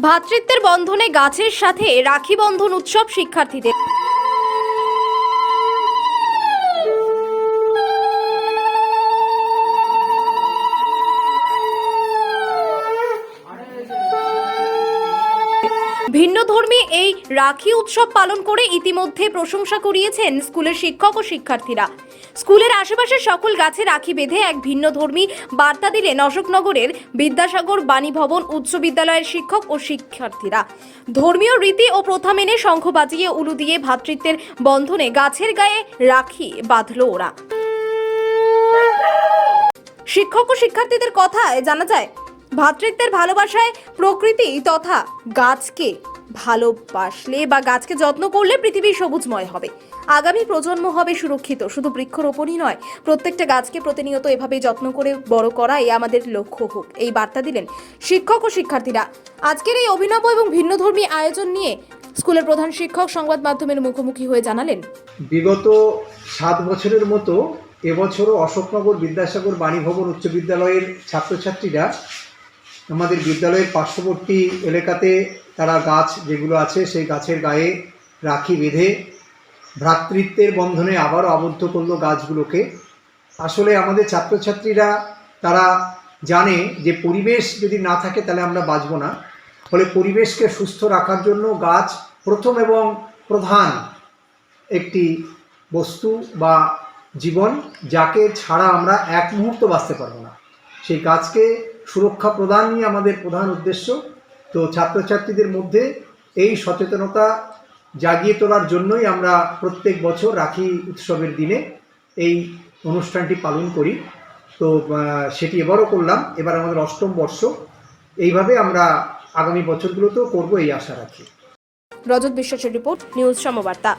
ভ্রাতৃত্বের বন্ধনে গাছের সাথে রাখি বন্ধন উৎসব শিক্ষার্থীদের। ভিন্নধর্মী এই রাখি উৎসব পালন করে ইতিমধ্যে প্রশংসা করিয়েছেন স্কুলের শিক্ষক ও শিক্ষার্থীরা। স্কুলের আশেপাশের সকল গাছে রাখি বেঁধে এক ভিন্নধর্মী বার্তা দিলেন অশোকনগরের বিদ্যাসাগর বাণী ভবন উচ্চ বিদ্যালয়ের শিক্ষক ও শিক্ষার্থীরা। ধর্মীয় রীতি ও প্রথা মেনে শঙ্খ বাজিয়ে উলু দিয়ে ভাতৃত্বের বন্ধনে গাছের গায়ে রাখি বাঁধল ওরা। শিক্ষক ও শিক্ষার্থীদের কথায় জানা যায় ভ্রাতৃত্বের ভালোবাসায় প্রকৃতি তথা গাছকে ভালোবাসলে বা গাছকে যত্ন করলে পৃথিবী সবুজময় হবে। আগামী প্রজন্ম হবে সুরক্ষিত, শুধু বৃক্ষরোপণই নয়, প্রত্যেকটা গাছকে প্রতিনিয়ত এভাবে যত্ন করে বড় করাই আমাদের লক্ষ্য হোক। এই বার্তা দিলেন শিক্ষক ও শিক্ষার্থীরা। আজকের এই অভিনব এবং ভিন্নধর্মী আয়োজন নিয়ে স্কুলের প্রধান শিক্ষক, সংবাদ মাধ্যমের মুখোমুখি হয়ে জানালেন। বিগত সাত বছরের মতো এবছরও অশোকনগর বিদ্যাসাগর বাণীভবন উচ্চ বিদ্যালয়ের ছাত্রছাত্রীরা আমাদের বিদ্যালয়ের পার্শ্ববর্তী এলাকাতে তারা গাছ যেগুলো আছে, সেই গাছের গায়ে রাখি বেঁধে ভ্রাতৃত্বের বন্ধনে আবারও আবদ্ধ করল গাছগুলোকে। আসলে আমাদের ছাত্রছাত্রীরা তারা জানে যে পরিবেশ যদি না থাকে তাহলে আমরা বাঁচব না। ফলে পরিবেশকে সুস্থ রাখার জন্য গাছ প্রথম এবং প্রধান একটি বস্তু বা জীবন, যাকে ছাড়া আমরা এক মুহূর্ত বাঁচতে পারব না। সেই গাছকে সুরক্ষা প্রদানই আমাদের প্রধান উদ্দেশ্য। তো ছাত্রছাত্রীদের মধ্যে এই সচেতনতা জাগিয়ে তোলার জন্যই আমরা প্রত্যেক বছর রাখি উৎসবের দিনে এই অনুষ্ঠানটি পালন করি। তো সেটি এবারও করলাম। এবার আমাদের অষ্টম বর্ষ। এইভাবে আমরা আগামী বছরগুলোতেও করব এই আশা রাখি। রজত বিশ্বাসের রিপোর্ট, নিউজ সমবার্তা।